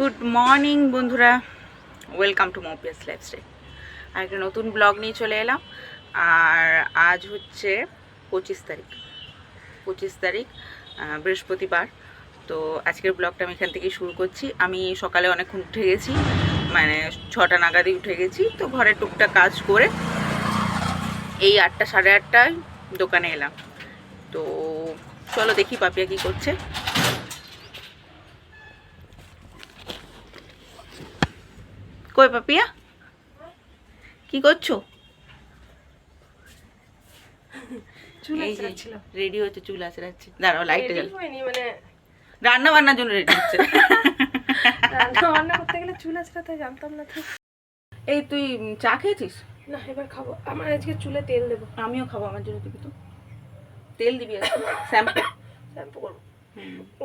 Good morning বন্ধুরা। Welcome to মোপিয়াস lifestyle. আর একটা নতুন ব্লগ নিয়ে চলে এলাম। আর আজ হচ্ছে পঁচিশ তারিখ। পঁচিশ তারিখ বৃহস্পতিবার। তো আজকের ব্লগটা আমি এখান থেকে শুরু করছি। আমি সকালে অনেকক্ষণ উঠে গেছি। মানে ছটা নাগাদই উঠে গেছি। তো ঘরে টুকটাক কাজ করে এই আটটা সাড়ে আটটায় দোকানে এলাম। তো চলো দেখি পাপিয়া কি করছে। কই পাপিয়া? কি করছ? রেডি হচ্ছে চুল আঁচড়াচ্ছে দাঁড়াও লাইটটা জ্বাল। মানে রান্না বান্নার জন্য রেডি হচ্ছে। রান্না বান্না করতে গেলে চুল আঁচড়াতে জানতাম না তো। এই তুই চা খেয়েছিস? না এবার খাব। আমার আজকে চুলে তেল দেবো। আমিও খাব আমার জন্য দিবি তো। তেল দিবি শ্যাম্পু? শ্যাম্পু করব।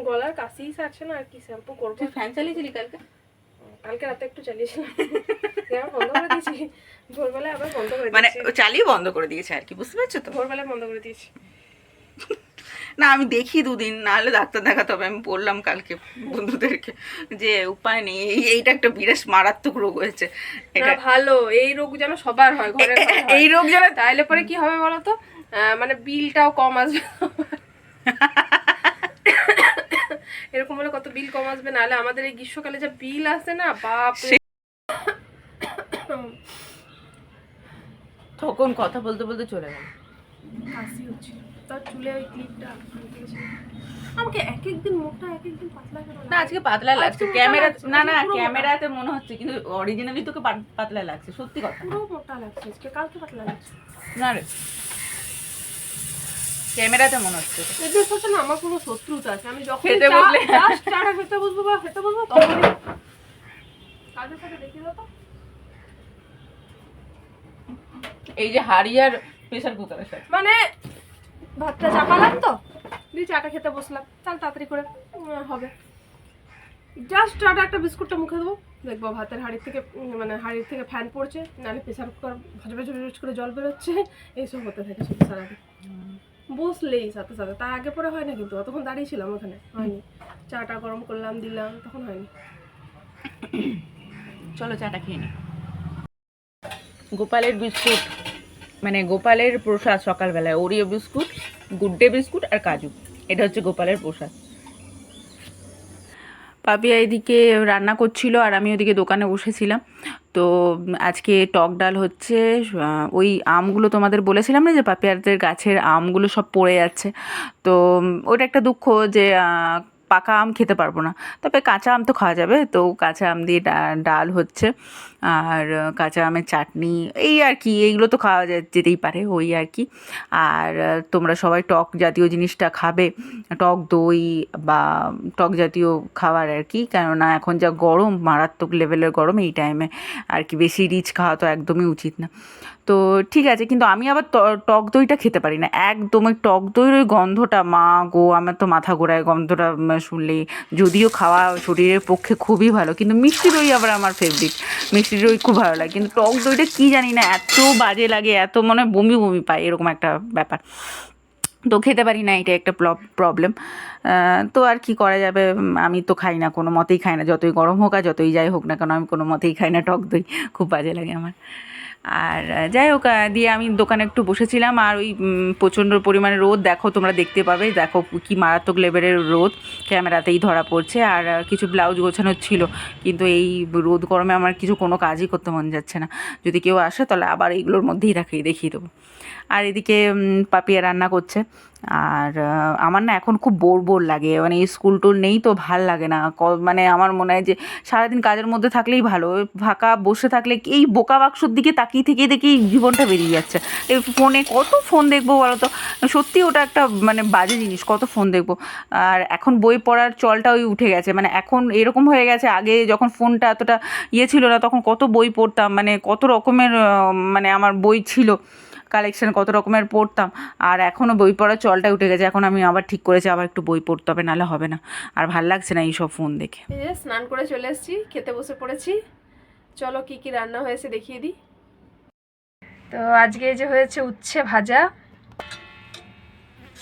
গলার কাশিই সারছে না আর কি শ্যাম্পু করব? ফ্যান চালিয়েছিলি কালকে? কালকে রাতে একটু চালিয়েছিলাম। বন্ধ করে দিয়েছি। ভোরবেলায় আবার বন্ধ করে মানে চালিয়ে বন্ধ করে দিয়েছে আর কি বুঝতে পারছ তো? ভোরবেলায় বন্ধ করে দিয়েছি। না আমি দেখি দুদিন নাহলে ডাক্তার দেখাতে হবে। আমি বললাম কালকে বন্ধুদেরকে যে উপায় নেই এই- এইটা একটা বিরাট মারাত্মক রোগ হয়েছে। এটা ভালো এই রোগ যেন সবার হয় ঘরে এই রোগ যেন তাইলে পরে কি হবে বলো তো? আহ, মানে বিলটাও কম আসবে। এরকম হলে কত বিল কম আসবে? নাহলে আমাদের এই গ্রীষ্মকালে যা বিল আসে না বাপ তখন কথা বলতে বলতে চলে গেল। কাশি হচ্ছিল। তার চুলে ওই ক্লিপটা আমাকে এক একদিন মোটা এক একদিন পাতলা না আজকে পাতলা লাগছে। ক্যামেরা না না ক্যামেরাতে মনে হচ্ছে কিন্তু অরিজিনালি তোকে পাত- পাতলা লাগছে সত্যি কথা। পুরো মোটা লাগছে আজকে কালকে পাতলা লাগছে। না রে। ক্যামেরাতে মনে হচ্ছে। এদের সাথে না আমার কোনো শত্রুতা আছে। আমি যখন খেতে বসলে? চাটা খেতে বসবো বা খেতে বসবো তখনই কাদের সাথে দেখি দাও তো। এই যে হাড়ি আর প্রেশার কুকারের সাথে মানে ভাতটা চাপালাম তো দিয়ে চাটা খেতে বসলাম। তাহলে তাড়াতাড়ি করে হবে। জাস্ট চাটা একটা বিস্কুটটা মুখে দেবো। দেখব ভাতের হাঁড়ির থেকে মানে হাঁড়ির থেকে ফ্যান পড়ছে নাহলে প্রেশার কুকার ভাজা ভাজা করে জল বেরোচ্ছে। এইসব হতে থাকে সারাদিন। বসলেই সাথে সাথে। তার আগে পরে হয় না কিন্তু, অতক্ষণ দাঁড়িয়ে ছিলাম ওখানে। হয়নি। চাটা গরম করলাম, দিলাম, তখন হয়নি। চলো চাটা খেয়ে নি। গোপালের বিস্কুট মানে গোপালের প্রসাদ সকালবেলায়, Oreo biscuit good day biscuit আর কাজু। এটা হচ্ছে গোপালের প্রসাদ। পাপিয়া এদিকে রান্না করছিল আর আমি ওদিকে দোকানে বসেছিলাম। তো আজকে টক ডাল হচ্ছে ওই আমগুলো তোমাদের বলেছিলাম না যে পাপিয়াদের গাছের আমগুলো সব পড়ে যাচ্ছে। তো ওটা একটা দুঃখ যে পাকা আম খেতে পারব না। তবে কাঁচা আম তো খাওয়া যাবে, তো কাঁচা আম দিয়ে ডাল হচ্ছে। আর কাঁচা আমের চাটনি, এই আর কি, এইগুলো তো খাওয়া যেতেই পারে, ওই আর কি। আর তোমরা সবাই টক জাতীয় জিনিসটা খাবে, টক দই বা টক জাতীয় খাবার আর কি, কেননা এখন যা গরম, মারাত্মক লেভেলের গরম, এই টাইমে আর কি বেশি রিচ খাওয়া তো একদমই উচিত না। তো ঠিক আছে, কিন্তু আমি আবার টক দইটা খেতে পারি না। একদম ওই টক দইয়ের ওই গন্ধটা, মা গো, আমার তো মাথা ঘোরায় গন্ধটা শুনলেই যদিও খাওয়া শরীরের পক্ষে খুবই ভালো, কিন্তু মিষ্টি দই আবার আমার ফেভারিট মিষ্টি দই খুব ভালো লাগে, কিন্তু টক দইটা কী জানি না, এত বাজে লাগে, এত মনে বমি বমি পায়, এরকম একটা ব্যাপার। তো খেতে পারি না এটা একটা প্রবলেম তো আর কি করা যাবে? আমি তো খাই না, কোনো মতেই খাই না। যতই গরম হোক আর যতই যাই হোক না কেন, আমি কোনো মতেই খাই না, টক দই। খুব বাজে লাগে আমার। আর যাই হোক দিয়ে আমি দোকানে একটু বসেছিলাম আর ওই প্রচণ্ড পরিমাণে রোদ। দেখো, তোমরা দেখতে পাবে, দেখো কি মারাত্মক লেভেলের রোদ। ক্যামেরাতেই ধরা পড়ছে আর কিছু ব্লাউজ গোছানো ছিল। কিন্তু এই রোদ গরমে আমার কিছু কোনো কাজই করতে মন যাচ্ছে না। যদি কেউ আসে, তাহলে আবার এইগুলোর মধ্যেই রাখিয়ে দেখিয়ে দেবো। আর এদিকে পাপিয়া রান্না করছে। আর আমার না এখন খুব বোর বোর লাগে। মানে স্কুল টুল নেই তো, ভালো লাগে না। মানে আমার মনে হয় যে, সারাদিন কাজের মধ্যে থাকলেই ভালো। ফাঁকা বসে থাকলে এই বোকা বাক্সর দিকে তাকিয়ে থেকে দেখেই জীবনটা বেরিয়ে যাচ্ছে। ফোনে কত ফোন দেখব বলো তো? সত্যি ওটা একটা মানে বাজে জিনিস, কত ফোন দেখব। আর এখন বই পড়ার চলটা ওই উঠে গেছে। মানে এখন এরকম হয়ে গেছে, আগে যখন ফোনটা এতটা ইয়ে ছিল না, তখন কত বই পড়তাম। মানে কত রকমের মানে আমার বই ছিল। কালেকশন কত রকমের পড়তাম। আর এখনও বই পড়ার চলটা উঠে গেছে। এখন আমি আবার ঠিক করেছি আবার একটু বই পড়তে হবে নাহলে হবে না। আর ভালো লাগছে না এইসব ফোন দেখে। স্নান করে চলে এসেছি খেতে বসে পড়েছি। চলো কি কি রান্না হয়েছে দেখিয়ে দিই। তো আজকে যে হয়েছে উচ্ছে ভাজা।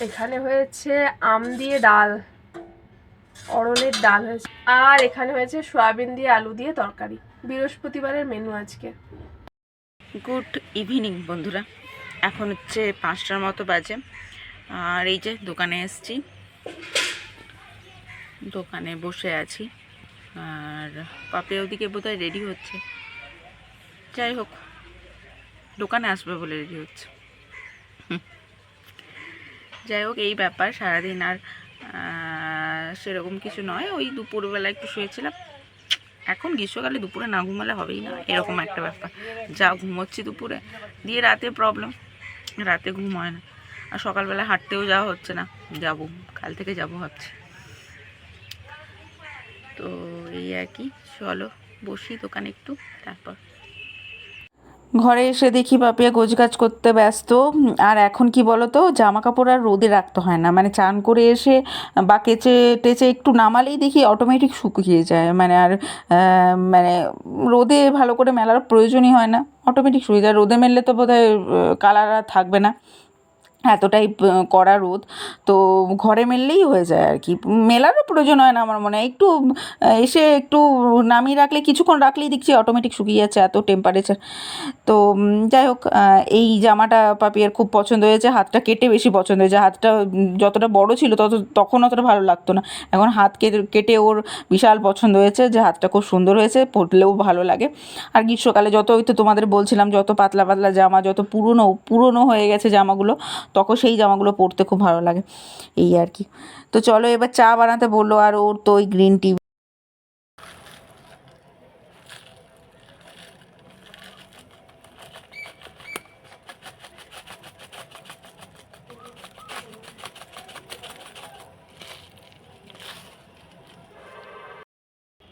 এখানে হয়েছে আম দিয়ে ডাল। অরলের ডাল হয়েছে। আর এখানে হয়েছে সয়াবিন দিয়ে আলু দিয়ে তরকারি। বৃহস্পতিবারের মেনু আজকে। গুড ইভিনিং বন্ধুরা। এখন হচ্ছে পাঁচটার মতো বাজে। আর এই যে দোকানে এসছি। দোকানে বসে আছি। আর পাপে ওদিকে বোধহয় রেডি হচ্ছে। যাই হোক, দোকানে আসবে বলে রেডি হচ্ছে। যাই হোক, এই ব্যাপার, সারাদিন আর সেরকম কিছু নয়। ওই দুপুরবেলা একটু শুয়েছিলাম। এখন গ্রীষ্মকালে দুপুরে না ঘুমালে হবেই না। এরকম একটা ব্যাপার। যা ঘুমোচ্ছি দুপুরে। দিয়ে রাতে প্রবলেম রাতে ঘুম হয় না। আর সকালবেলা হাঁটতেও যাওয়া হচ্ছে না। যাব, কাল থেকে যাব ভাবছি। তো এই আর কি, চলো বসি দোকানে একটু, তারপর। ঘরে এসে দেখি পাপিয়া গোছগাছ করতে ব্যস্ত। আর এখন কি বলতো জামা কাপড় আর রোদে রাখতে হয় না। মানে চান করে এসে বা কেচে টেচে একটু নামালেই দেখি অটোমেটিক শুকিয়ে যায়। মানে আর মানে রোদে ভালো করে মেলার প্রয়োজনই হয় না। অটোমেটিক যায় রোদে মেললে তো বোধহয় কালার আর থাকবে না। এতটাই কড়া রোদ, তো ঘরে মেললেই হয়ে যায় আর কি। মেলারও প্রয়োজন হয় না আমার মনে হয়। একটু এসে একটু নামিয়ে রাখলে, কিছুক্ষণ রাখলেই দেখছি অটোমেটিক শুকিয়ে যাচ্ছে এত টেম্পারেচার তো যাই হোক এই জামাটা পাপিয়ার খুব পছন্দ হয়েছে। হাতটা কেটে বেশি পছন্দ হয়েছে। হাতটা যতটা বড় ছিল তত, তখন অতটা ভালো লাগতো না। এখন হাত কেটে কেটে ওর বিশাল পছন্দ হয়েছে যে হাতটা খুব সুন্দর হয়েছে, পরলেও ভালো লাগে। আর গ্রীষ্মকালে যত ওই তো তোমাদের বলছিলাম, যত পাতলা পাতলা জামা, যত পুরনো পুরনো হয়ে গেছে জামাগুলো তখন সেই জামাগুলো পরতে খুব ভালো লাগে এই আর কি। তো চলো এবার চা বানাতে বলল আর ওর তো ওই গ্রিন টি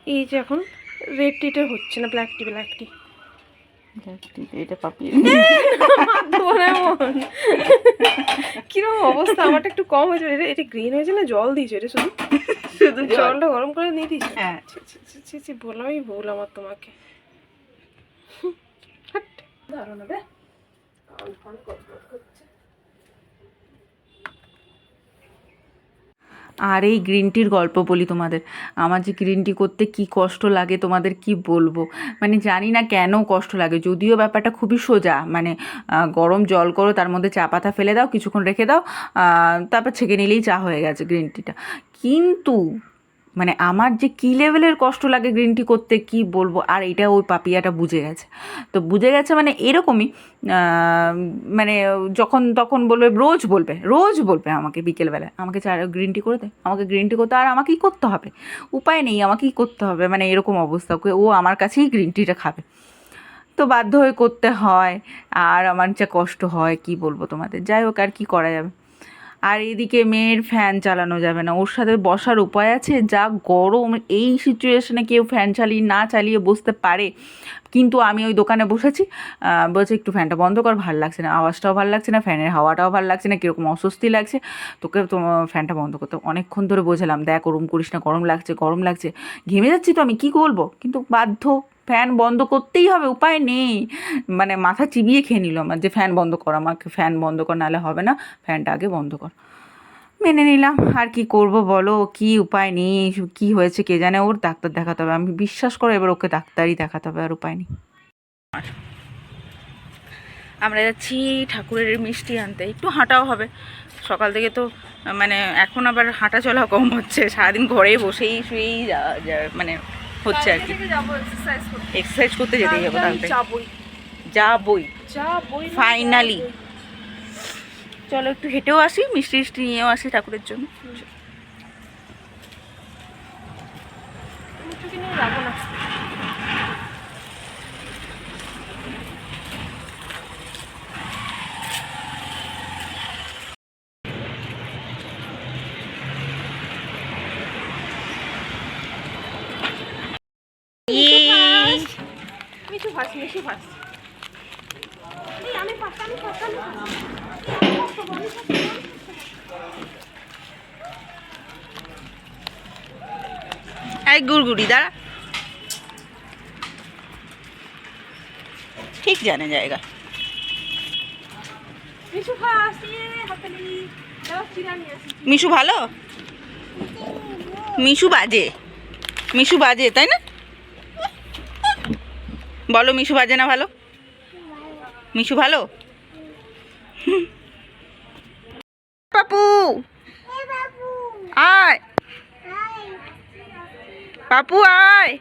এই যে এখন রেড টিটা হচ্ছে না black tea black tea black tea এটা পাপি কীরকম অবস্থা? আমারটা একটু কম হয়েছে। এটা এটা গ্রিন হয়েছে না? জল দিয়েছে। এটা শুধু? শুধু জলটা গরম করে নিয়ে দিয়েছে? হ্যাঁ। ছি, ছি, ছি, ছি, ছি, বলাই ভুল আমার তোমাকে। দারুণ হবে ফন ফন কটকট করছে। আর এই গ্রিন টির গল্প বলি তোমাদের। আমার যে গ্রিন টি করতে কি কষ্ট লাগে তোমাদের কি বলব? মানে জানি না কেন কষ্ট লাগে, যদিও ব্যাপারটা খুবই সোজা। মানে গরম জল করো, তার মধ্যে চা পাতা ফেলে দাও, কিছুক্ষণ রেখে দাও তারপর ছেঁকে নিলেই চা হয়ে গেছে গ্রিন টিটা কিন্তু মানে আমার যে কী লেভেলের কষ্ট লাগে গ্রিন টি করতে, কি বলব? আর এটা ওই পাপিয়াটা বুঝে গেছে। তো বুঝে গেছে মানে এরকমই মানে যখন তখন বলবে, রোজ বলবে রোজ বলবে আমাকে বিকেলবেলায় আমাকে চা গ্রিন টি করে দে, আমাকে গ্রিন টি করতে, আর আমাকেই করতে হবে। উপায় নেই, আমাকেই করতে হবে। মানে এরকম অবস্থা ও আমার কাছেই গ্রিন টিটা খাবে। তো বাধ্য হয়ে করতে হয়, আর আমার যা কষ্ট হয়, কি বলব তোমাদের? যাই হোক, আর কি করা যাবে? আর এদিকে মেয়ের ফ্যান চালানো যাবে না। ওর সাথে বসার উপায় আছে, যা গরম এই সিচুয়েশনে কেউ ফ্যান চালিয়ে না চালিয়ে বসতে পারে। কিন্তু আমি ওই দোকানে বসেছি বলছে একটু ফ্যানটা বন্ধ কর, ভালো লাগছে না। আওয়াজটাও ভালো লাগছে না ফ্যানের হাওয়াটাও ভালো লাগছে না, কীরকম অস্বস্তি লাগছে। তোকে তো ফ্যানটা বন্ধ করতে অনেকক্ষণ ধরে বোঝালাম, দেখ ওরম করিস না, গরম লাগছে গরম লাগছে। ঘেমে যাচ্ছি তো আমি, কী বলব কিন্তু বাধ্য ফ্যান বন্ধ করতেই হবে, উপায় নেই। মানে মাথা চিবিয়ে খেয়ে নিল আমার যে, ফ্যান বন্ধ কর আমাকে, ফ্যান বন্ধ কর, নাহলে হবে না, ফ্যানটা আগে বন্ধ কর। মেনে নিলাম, আর কি করব বলো, কি উপায় নেই, কি হয়েছে কে জানে, ওর ডাক্তার দেখাতে হবে। আমি বিশ্বাস করো এবার ওকে ডাক্তারই দেখাতে হবে, আর উপায় নেই। আমরা যাচ্ছি ঠাকুরের মিষ্টি আনতে, একটু হাঁটাও হবে। সকাল থেকে তো মানে এখন আবার হাঁটা চলা কম হচ্ছে, সারাদিন ঘরে বসেই শুয়েই মানে হচ্ছে আর কি। যাব এক্সারসাইজ করতে। যেতেই আমি তাহলে। যাবই। যা বই। যাবোই. যাবোই। চলো একটু হেঁটেও আসি মিষ্টি মিষ্টি নিয়েও আসি ঠাকুরের জন্য। যাব না মিশু ফাস মিশু ফাস আমি ফাস আমি ফাস আমি এই দাঁড়া। ঠিক জানে জায়গা। মিশু ভালো? মিশু বাজে। মিশু বাজে, তাই না? বলো মিশু বাজে না ভালো? মিশু ভালো? পাপু আয়! পাপু আয়!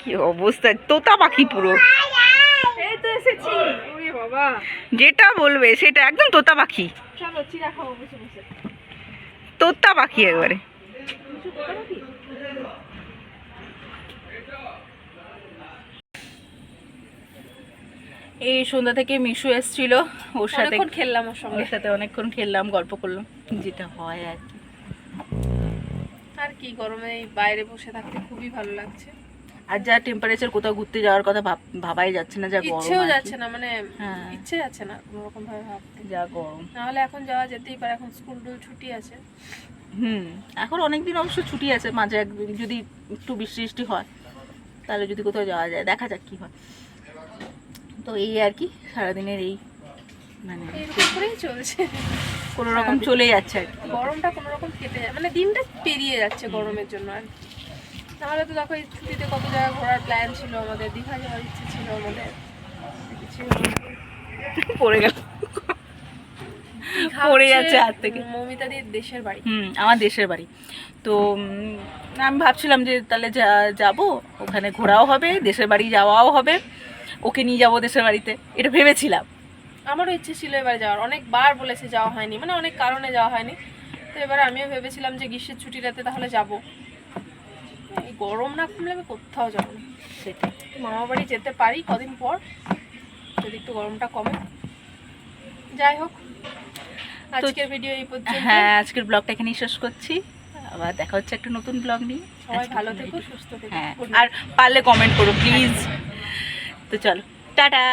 কি অবস্থা? তোতা পাখি পুরো। যেটা বলবে সেটা একদম তোতা পাখি। চলো চিরা খাব বসে বসে। তোতা পাখি একবারে কিছু কথা নাকি এই সন্ধ্যা থেকে মিশু এসছিল। ওর সাথে খেললাম ওর সঙ্গে। সাথে অনেকক্ষণ খেললাম গল্প করলাম। যেটা হয় আর কি। আর কি গরমে বাইরে বসে থাকতে খুবই ভালো লাগছে। আর যা টেম্পারেচার কোথাও ঘুরতে যাওয়ার কথা ভাবাই যাচ্ছে না যা গরম ইচ্ছেও যাচ্ছে না মানে হ্যাঁ। ইচ্ছে যাচ্ছে না কোনো রকম ভাবে ভাবতে। যা গরম। নাহলে এখন যাওয়া যেতেই পারে এখন স্কুল টুল ছুটি আছে। হুম এখন অনেক দিন অবশ্য ছুটি আছে মাঝে একদিন যদি একটু বৃষ্টি বৃষ্টি হয় তাহলে যদি কোথাও যাওয়া যায় দেখা যাক কি হয়। তো এই আর কি সারাদিনের এই মানে করেই চলছে। কোনো রকম চলে যাচ্ছে আর কি। গরমটা কোনো রকম কেটে যায় মানে দিনটা পেরিয়ে যাচ্ছে গরমের জন্য আর কি। নাহলে তো দেখো ছুটিতে কত জায়গা ঘোরার প্ল্যান ছিল আমাদের দীঘা যাওয়ার ইচ্ছে ছিল আমাদের। কিছু পড়ে গেল। পড়ে যাচ্ছে হাত থেকে। মৌমিতাদির দেশের বাড়ি। হুম আমার দেশের বাড়ি। তো আমি ভাবছিলাম যে তাহলে যাব ওখানে ঘোরাও হবে দেশের বাড়ি যাওয়াও হবে। ওকে নিয়ে যাব দেশের বাড়িতে এটা ভেবেছিলাম। আমারও ইচ্ছে ছিল এবার যাওয়ার অনেকবার বলেছে যাওয়া হয়নি মানে অনেক কারণে যাওয়া হয়নি। তো এবার আমিও ভেবেছিলাম যে গ্রীষ্মের ছুটিটাতে তাহলে যাব। এই গরম না কমলে আমি কোথাও যাব না। সেটাই। মামা বাড়ি যেতে পারি কদিন পর যদি একটু গরমটা কমে। যাই হোক আজকের ভিডিও এই পর্যন্ত হ্যাঁ আজকের ব্লগটা এখানেই শেষ করছি। আবার দেখা হচ্ছে একটা নতুন ব্লগ নিয়ে। সবাই ভালো থেকো সুস্থ থেকো। হ্যাঁ আর পারলে কমেন্ট করো প্লিজ তো চলো টাটা।